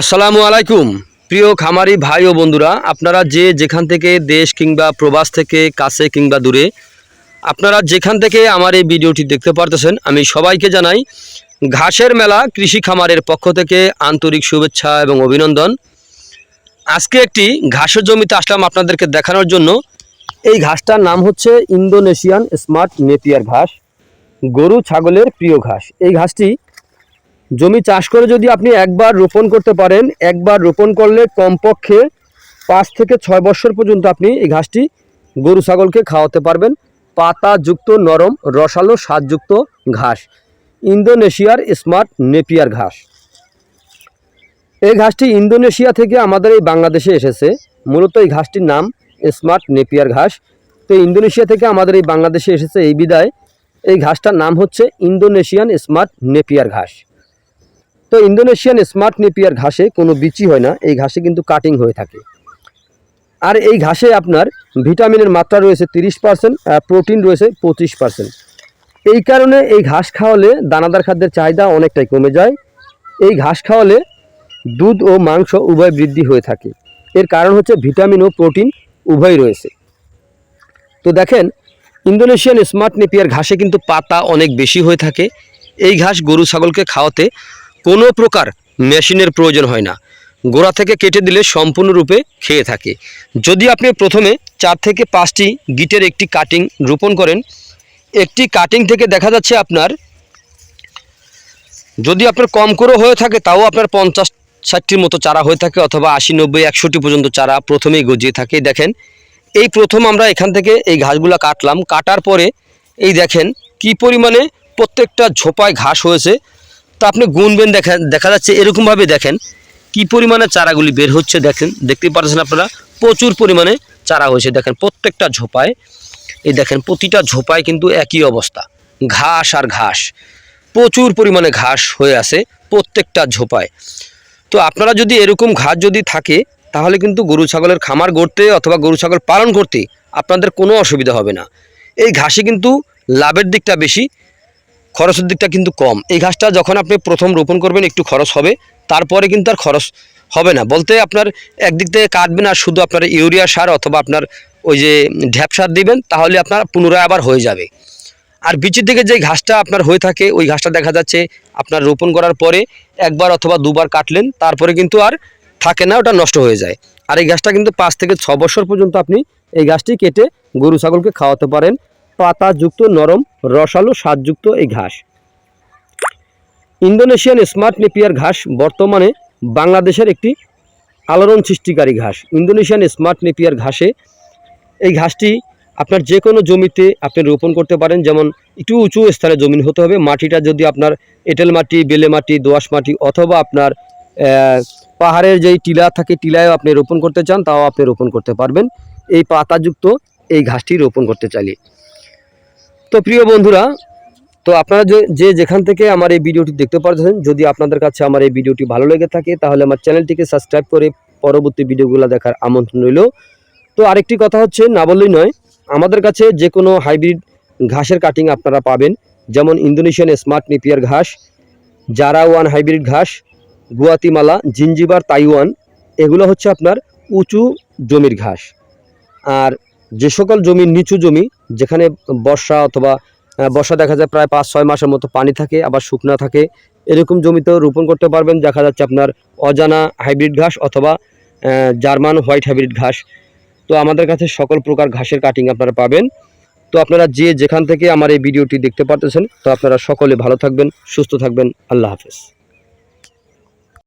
আসসালামু আলাইকুম। প্রিয় খামারি ভাই ও বন্ধুরা, আপনারা যে যেখান থেকে দেশ কিংবা প্রবাস থেকে কাছে কিংবা দূরে, আপনারা যেখান থেকে আমার এই ভিডিওটি দেখতে পারতেছেন, আমি সবাইকে জানাই, ঘাসের মেলা কৃষি খামারের পক্ষ থেকে আন্তরিক শুভেচ্ছা এবং অভিনন্দন। আজকে একটি ঘাসের জমিতে আসলাম আপনাদেরকে দেখানোর জন্য। এই ঘাসটার নাম হচ্ছে ইন্দোনেশিয়ান স্মার্ট নেপিয়ার ঘাস, গরু, ছাগলের প্রিয় ঘাস। এই ঘাসটি জমি চাষ করে যদি আপনি একবার রোপণ করতে পারেন, একবার রোপণ করলে কমপক্ষে পাঁচ থেকে ছয় বছর পর্যন্ত আপনি এই ঘাসটি গরু ছাগলকে খাওয়াতে পারবেন। পাতাযুক্ত নরম, রসালো, স্বাদযুক্ত ঘাস। ইন্দোনেশিয়ার স্মার্ট নেপিয়ার ঘাস। এই ঘাসটি ইন্দোনেশিয়া থেকে আমাদের এই বাংলাদেশে এসেছে। মূলত এই ঘাসটির নাম স্মার্ট নেপিয়ার ঘাস। তো ইন্দোনেশিয়া থেকে আমাদের এই বাংলাদেশে এসেছে এই বিদায়। এই ঘাসটার নাম হচ্ছে ইন্দোনেশিয়ান স্মার্ট নেপিয়ার ঘাস। তো ইন্দোনেশিয়ান স্মার্ট নেপিয়ার ঘাসে কোনো বিচি হয় না, এই ঘাসে কিন্তু কাটিং হয়ে থাকে। আর এই ঘাসে আপনার ভিটামিনের মাত্রা রয়েছে তিরিশ পার্সেন্ট প্রোটিন রয়েছে পঁচিশ পার্সেন্ট। এই কারণে এই ঘাস খাওয়ালে দানাদার খাদ্যের চাহিদা অনেকটাই কমে যায়। এই ঘাস খাওয়ালে দুধ ও মাংস উভয় বৃদ্ধি হয়ে থাকে। এর কারণ হচ্ছে ভিটামিন ও প্রোটিন উভয় রয়েছে। তো দেখেন, ইন্দোনেশিয়ান স্মার্ট নেপিয়ার ঘাসে কিন্তু পাতা অনেক বেশি হয়ে থাকে। এই ঘাস গরু, ছাগলকে খাওয়াতে কোনো প্রকার মেশিনের প্রয়োজন হয় না। গোড়া থেকে কেটে দিলে সম্পূর্ণরূপে খেয়ে থাকে। যদি আপনি প্রথমে চার থেকে পাঁচটি গিটের একটি কাটিং রোপণ করেন, একটি কাটিং থেকে দেখা যাচ্ছে আপনার যদি আপনার কম করে হয়ে থাকে, তাও আপনার পঞ্চাশ ষাটটির মতো চারা হয়ে থাকে অথবা আশি, নব্বই, একশোটি পর্যন্ত চারা প্রথমেই গজিয়ে থাকে। দেখেন, এই প্রথম আমরা এখান থেকে এই ঘাসগুলো কাটলাম। কাটার পরে এই দেখেন কি পরিমাণে প্রত্যেকটা ঝোপায় ঘাস হয়েছে। তো আপনি গুনবেন দেখা দেখা যাচ্ছে এরকমভাবে দেখেন কি পরিমাণে চারাগুলি বের হচ্ছে দেখেন, দেখতে পাচ্ছেন আপনারা? প্রচুর পরিমাণে চারা হয়েছে দেখেন, প্রত্যেকটা ঝোপায়, এই দেখেন প্রতিটা ঝোপায় কিন্তু একই অবস্থা, ঘাস আর ঘাস, প্রচুর পরিমাণে ঘাস হয়ে আছে প্রত্যেকটা ঝোপায়। তো আপনারা যদি এরকম ঘাস যদি থাকে, তাহলে কিন্তু গরু ছাগলের খামার গড়তে অথবা গরু ছাগল পালন করতে আপনাদের কোনো অসুবিধা হবে না। এই ঘাসে কিন্তু লাভের দিকটা বেশি খরচের দিকটা কিন্তু কম। এই ঘাসটা যখন আপনি প্রথম রোপণ করবেন, একটু খরচ হবে। তারপরে কিন্তু আর খরচ হবে না। বলতে আপনার একদিক থেকে কাটবেন আর শুধু আপনার ইউরিয়া সার অথবা আপনার ওই যে ঢ্যাপ সার দিবেন, তাহলে আপনার পুনরায় আবার হয়ে যাবে। আর বিচির দিকে যে ঘাসটা আপনার হয়ে থাকে, ওই ঘাসটা দেখা যাচ্ছে আপনার রোপণ করার পরে একবার অথবা দুবার কাটলেন, তারপরে কিন্তু আর থাকে না, ওটা নষ্ট হয়ে যায়। আর এই ঘাসটা কিন্তু পাঁচ থেকে ছ বছর পর্যন্ত আপনি এই গাছটি কেটে গরু, ছাগলকে খাওয়াতে পারেন। পাতাযুক্ত নরম, রসালো স্বাদযুক্ত এই ঘাস। ইন্দোনেশিয়ান স্মার্ট নেপিয়ার ঘাস বর্তমানে বাংলাদেশের একটি আলোড়ন সৃষ্টিকারী ঘাস। ইন্দোনেশিয়ান স্মার্ট নেপিয়ার ঘাসে এই ঘাসটি আপনার যে কোনো জমিতে আপনি রোপণ করতে পারেন। যেমন একটু উঁচু স্থানে জমিন হতে হবে। মাটিটা যদি আপনার এঁটেল মাটি, বেলে মাটি দোআঁশ মাটি অথবা আপনার পাহাড়ের যেই টিলা থাকে, টিলায়ও আপনি রোপণ করতে চান, তাও আপনি রোপণ করতে পারবেন। এই পাতাযুক্ত এই ঘাসটি রোপণ করতে চাইলে। তো প্রিয় বন্ধুরা, তো আপনারা যে যেখান থেকে আমার এই ভিডিওটি দেখতে পাচ্ছেন যদি আপনাদের কাছে আমার এই ভিডিওটি ভালো লেগে থাকে, তাহলে আমার চ্যানেলটিকে সাবস্ক্রাইব করে পরবর্তী ভিডিওগুলো দেখার আমন্ত্রণ রইল। তো আরেকটি কথা হচ্ছে, না বললেই নয়, আমাদের কাছে যে কোনো হাইব্রিড ঘাসের কাটিং আপনারা পাবেন, যেমন ইন্দোনেশিয়ান স্মার্ট নেপিয়ার ঘাস, জারা ওয়ান হাইব্রিড ঘাস, গুয়াতিমালা, জিঞ্জিবার, তাইওয়ান, এগুলো হচ্ছে আপনার উঁচু জমির ঘাস। আর যে সকল জমি নিচু জমি, যেখানে বর্ষা অথবা বর্ষা দেখা যায় প্রায় পাঁচ, ছয় মাসের মতো পানি থাকে, আবার শুকনা থাকে, এরকম জমিতেও রোপণ করতে পারবেন। দেখা যাচ্ছে আপনার অজানা হাইব্রিড ঘাস অথবা জার্মান হোয়াইট হাইব্রিড ঘাস। তো আমাদের কাছে সকল প্রকার ঘাসের কাটিং আপনারা পাবেন। তো আপনারা যে যেখান থেকে আমার এই ভিডিওটি দেখতে পারতেছেন, তো আপনারা সকলে ভালো থাকবেন, সুস্থ থাকবেন। আল্লাহ হাফেজ।